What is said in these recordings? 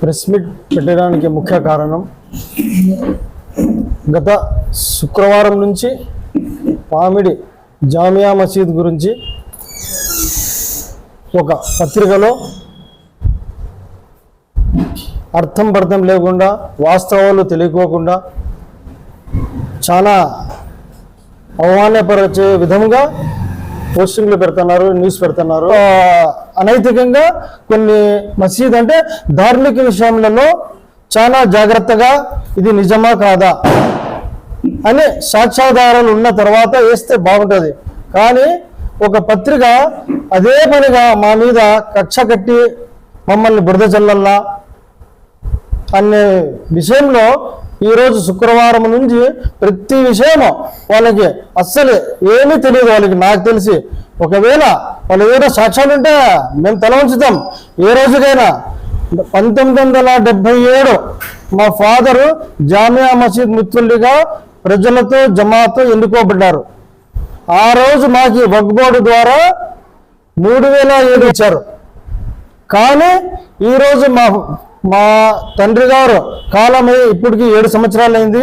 Press meet పెట్టడానికి ముఖ్య కారణం గత శుక్రవారం నుంచి పామిడి జామియా మసీద్ గురించి ఒక పత్రికలో అర్థం పర్థం లేకుండా వాస్తవాలు తెలియకోకుండా చాలా అవమానపరచే విధంగా పోస్టింగ్లు పెడుతున్నారు న్యూస్ పెడుతున్నారు. అనైతికంగా కొన్ని మసీద్ అంటే ధార్మిక విషయంలో చాలా జాగ్రత్తగా ఇది నిజమా కాదా అని సాక్ష్యాధారాలు ఉన్న తర్వాత వేస్తే బాగుంటుంది. కానీ ఒక పత్రిక అదే పనిగా మా మీద కక్ష కట్టి మమ్మల్ని బురద చల్లల్లా అనే విషయంలో ఈరోజు శుక్రవారం నుంచి ప్రతి విషయము వాళ్ళకి అస్సలు ఏమీ తెలియదు వాళ్ళకి. నాకు తెలిసి ఒకవేళ వాళ్ళు ఏదైనా సాక్ష్యాలు ఉంటే మేము తల ఉంచుతాం ఏ రోజుకైనా పంతొమ్మిది వందల డెబ్బై ఏడు మా ఫాదరు జామియా మసీద్ మిత్రులుగా ప్రజలతో జమాతో ఎన్నుకోబడ్డారు. ఆ రోజు మాకు వగ్బోర్డు ద్వారా మూడు వేల ఏడు ఇచ్చారు. కానీ ఈరోజు మా మా తండ్రి గారు కాలమై ఇప్పటికి ఏడు సంవత్సరాలు అయింది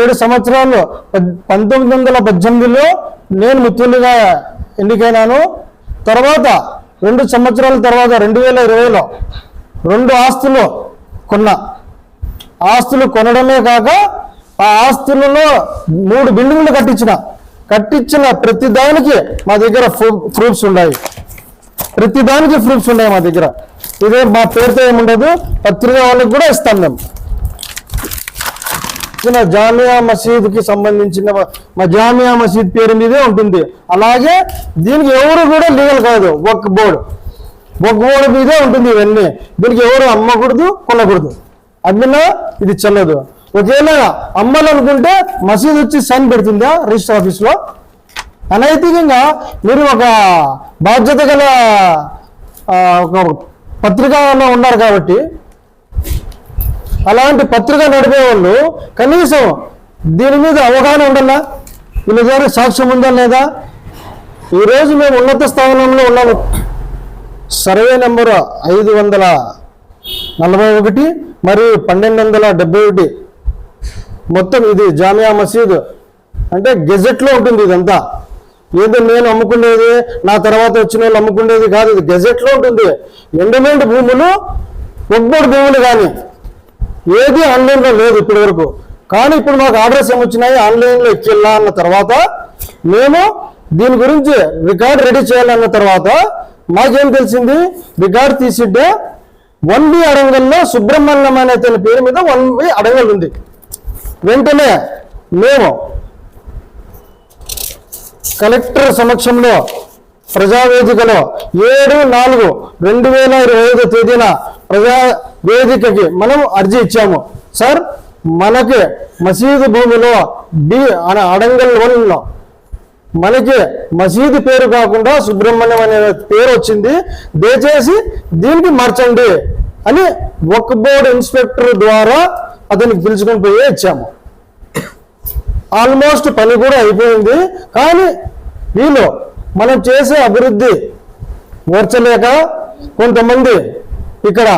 ఏడు సంవత్సరాలు పద్- పంతొమ్మిది వందల పద్దెనిమిదిలో నేను మిత్రులుగా ఎన్నికైనాను. తర్వాత రెండు సంవత్సరాల తర్వాత రెండు వేల ఇరవైలో రెండు ఆస్తులు కొన్నా ఆస్తులు కొనడమే కాక ఆ ఆస్తులలో మూడు బిల్డింగ్లు కట్టించిన కట్టించిన ప్రతి దానికి మా దగ్గర ప్రూ- ప్రూఫ్స్ ఉన్నాయి. ప్రతి దానికి ప్రూఫ్స్ ఉన్నాయి మా దగ్గర. ఇదే మా పేరుతో ఏముండదు? పత్రిక వాళ్ళకి కూడా ఇస్తాం మేము. జామియా మసీద్కి సంబంధించిన మా- జామియా మసీద్ పేరు మీదే ఉంటుంది. అలాగే దీనికి ఎవరు కూడా లీగల్ కాదు. ఒక బోర్డు. ఒక బోర్డు మీదే ఉంటుంది ఇవన్నీ. దీనికి ఎవరు అమ్మకూడదు కొనకూడదు. అమ్మినా ఇది చెల్లదు. ఒకవేళ అమ్మాలనుకుంటే మసీద్ వచ్చి సైన్ పెడుతుందా రిజిస్టర్ ఆఫీస్లో? అనైతికంగా మీరు ఒక బాధ్యత గల ఒక పత్రికలో ఉన్నారు కాబట్టి అలాంటి పత్రిక నడిపే వాళ్ళు కనీసం దీని మీద అవగాహన ఉండాలా? వీళ్ళ దగ్గర సాక్ష్యం ఉందా లేదా? ఈరోజు మేము ఉన్నత స్థానంలో ఉన్నాము. సర్వే నెంబరు ఐదు వందల నలభై ఒకటి మరియు పన్నెండు వందల డెబ్బై ఒకటి. మొత్తం ఇది జామియా మసీద్. అంటే గెజెట్లో ఉంటుంది ఇదంతా. ఏదో నేను అమ్ముకునేది నా తర్వాత వచ్చిన వాళ్ళు అమ్ముకునేది కాదు ఇది గెజెట్లో ఉంటుంది. ఎండమెంట్ భూములు ఒబ్బడి భూములు కానీ. ఏది ఆన్లైన్లో లేదు ఇప్పటి వరకు కానీ ఇప్పుడు మాకు ఆర్డర్స్ ఏమొచ్చినాయి ఆన్లైన్లో ఇచ్చేలా అన్న తర్వాత మేము దీని గురించి రికార్డ్ రెడీ చేయాలన్న తర్వాత మాకేం తెలిసింది? రికార్డ్ తీసిడ్డే వన్ బి అడంగల్లో సుబ్రహ్మణ్యం అనే తన పేరు మీద వన్ బి అడంగల్ ఉంది వెంటనే మేము కలెక్టర్ సమక్షంలో ప్రజావేదికలో ఏడు నాలుగు రెండు వేల ఇరవై ఐదు తేదీన ప్రజా వేదికకి మనం అర్జీ ఇచ్చాము. సార్ మనకి మసీదు భూమిలో బి అన అడంగల్ వన్లో మనకి మసీదు పేరు కాకుండా సుబ్రహ్మణ్యం అనే పేరు వచ్చింది. దయచేసి దీనికి మార్చండి అని ఒక బోర్డు ఇన్స్పెక్టర్ ద్వారా అతనికి పిలుచుకొని పోయి ఇచ్చాము. ఆల్మోస్ట్ పని కూడా అయిపోయింది. కానీ వీళ్ళు మనం చేసే అభివృద్ధి ఓర్చలేక కొంతమంది ఇక్కడ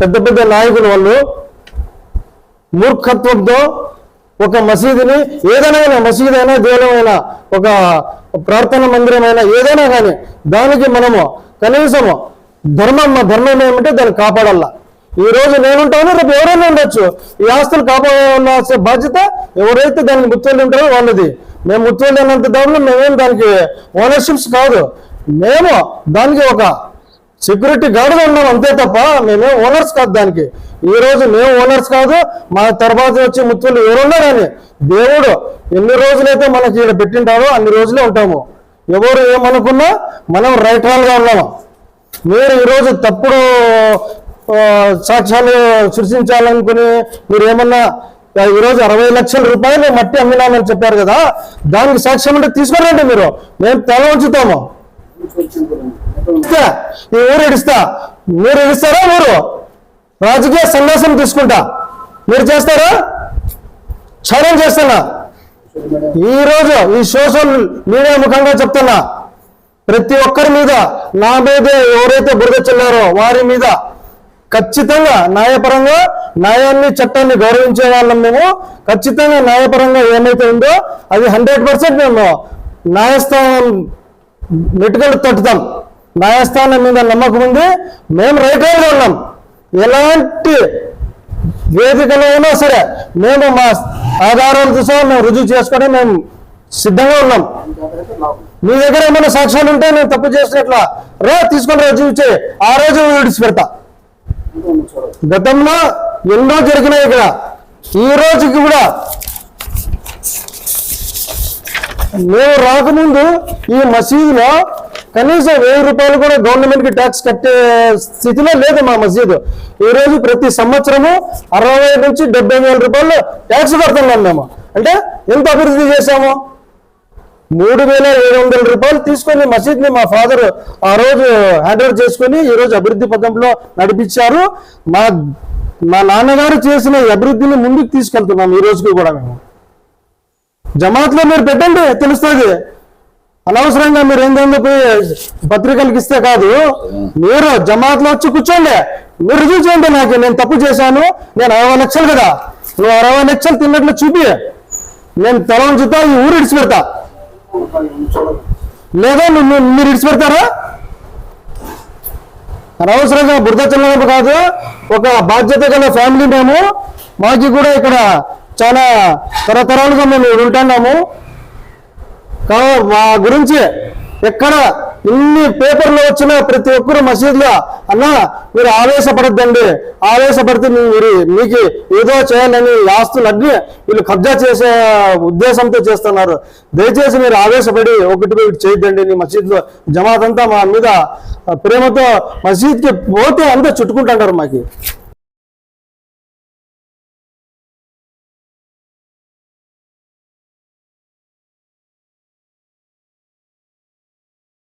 పెద్ద పెద్ద నాయకులు వాళ్ళు మూర్ఖత్వంతో ఒక మసీదుని ఏదైనా మసీదు అయినా దేవాలయమైనా ఒక ప్రార్థన మందిరమైనా ఏదైనా కానీ దానికి మనము కనీసము ధర్మం ధర్మం ఏమంటే దాన్ని కాపాడాల. ఈ రోజు నేనుంటాను రేపు ఎవరైనా ఉండొచ్చు. ఈ ఆస్తులు కాపాడాల్సిన బాధ్యత ఎవరైతే దానికి ముత్తులు ఉంటారో వాళ్ళది. మేము ముత్తులు అన్నంత దానిలో మేమేం దానికి ఓనర్షిప్స్ కాదు. మేము దానికి ఒక సెక్యూరిటీ గార్డుగా ఉన్నాం అంతే తప్ప మేమే ఓనర్స్ కాదు దానికి. ఈ రోజు మేము ఓనర్స్ కాదు మా తర్వాత వచ్చే ముత్తులు ఎవరున్నా కానీ దేవుడు ఎన్ని రోజులైతే మనకి ఇక్కడ పెట్టింటారో అన్ని రోజులే ఉంటాము. ఎవరు ఏమనుకున్నా మనం రైట్గా ఉన్నాము మీరు ఈరోజు తప్పుడు సాక్ష్యాలు సృష్టించాలనుకుని మీరు ఏమన్నా ఈరోజు అరవై లక్షల రూపాయలు మట్టి అమ్మినామని చెప్పారు కదా దానికి సాక్ష్యం అంటే తీసుకురండి మీరు. మేము తల ఉంచుతాము. ఈ ఊరు ఇడిస్తా. మీరు ఇస్తారా మీరు? రాజకీయ సన్యాసం తీసుకుంటా. మీరు చేస్తారా? ఛాలెంజ్ చేస్తున్నా. ఈ రోజు ఈ సోషల్ మీడియా ముఖంగా చెప్తున్నా. ప్రతి ఒక్కరి మీద నా మీద ఎవరైతే బురద చెల్లారో వారి మీద ఖచ్చితంగా న్యాయపరంగా న్యాయాన్ని చట్టాన్ని గౌరవించే వాళ్ళం మేము. ఖచ్చితంగా న్యాయపరంగా ఏమైతే ఉందో అది హండ్రెడ్ పర్సెంట్ మేము న్యాయస్థానం మెటుకలు తట్టుతాం. న్యాయస్థానం మీద నమ్మకం ఉంది. మేము రైట్ ఉన్నాం. ఎలాంటి వేదికలో అయినా సరే మేము మా ఆధారాలతో సహా మేము రుజువు చేసుకొని మేము సిద్ధంగా ఉన్నాం. మీ దగ్గర ఏమైనా సాక్ష్యాలు ఉంటే నేను తప్పు చేసినట్ల రా తీసుకొని రుజువు చేయి ఆ రోజు విడిచిపెడతా గతంలో ఎన్నో జరిగినాయి ఇక్కడ. ఈ రోజుకి కూడా మేము రాకముందు ఈ మసీదులో కనీసం వెయ్యి రూపాయలు కూడా గవర్నమెంట్కి ట్యాక్స్ కట్టే స్థితిలో లేదు మా మసీదు. ఈ రోజు ప్రతి సంవత్సరము అరవై నుంచి డెబ్బై వేల రూపాయలు ట్యాక్స్ కడుతున్నాం మేము. అంటే ఎంత అభివృద్ధి చేశాము? మూడు వేల ఏడు వందల రూపాయలు తీసుకొని మసీద్ని మా ఫాదర్ ఆ రోజు హ్యాండ్ ఓవర్ చేసుకొని ఈ రోజు అభివృద్ధి పథంలో నడిపించారు. మా మా నాన్నగారు చేసిన అభివృద్ధిని ముందుకు తీసుకెళ్తున్నాం ఈ రోజుకి కూడా మేము. జమాత్లో మీరు పెట్టండి తెలుస్తుంది. అనవసరంగా మీరు ఏంటంటే పోయి పత్రికలకు ఇస్తే కాదు. మీరు జమాత్లో వచ్చి కూర్చోండి. మీరు రుజువు చేయండి నాకు నేను తప్పు చేశాను నేను అరవై లక్షలు కదా. నువ్వు అరవై లక్షలు తిన్నట్లు చూపి. నేను తల ఉంచుతా ఈ ఊరు ఇడిచిపెడతా లేదా నువ్వు మీరు ఇడిచిపెడతారా అనవసరంగా బురద చల్లడం కాదు ఒక బాధ్యత గల ఫ్యామిలీ మేము. మాకి కూడా ఇక్కడ చాలా తరతరాలుగా మేము ఉంటున్నాము. కా మా గురించి ఎక్కడ ఇన్ని పేపర్లు వచ్చిన ప్రతి ఒక్కరు మసీదులో అన్న మీరు ఆవేశపడద్దండి. ఆవేశపడితే మీరు మీకు ఏదో చేయాలని ఆస్తులన్నీ వీళ్ళు కబ్జా చేసే ఉద్దేశంతో చేస్తున్నారు. దయచేసి మీరు ఆవేశపడి ఒకటి ఒకటి చేయొద్దండి. నీ మసీదులో జమాత్ అంతా మా మీద ప్రేమతో మసీద్కి పోతే అంతా చుట్టుకుంటుంటారు మాకి.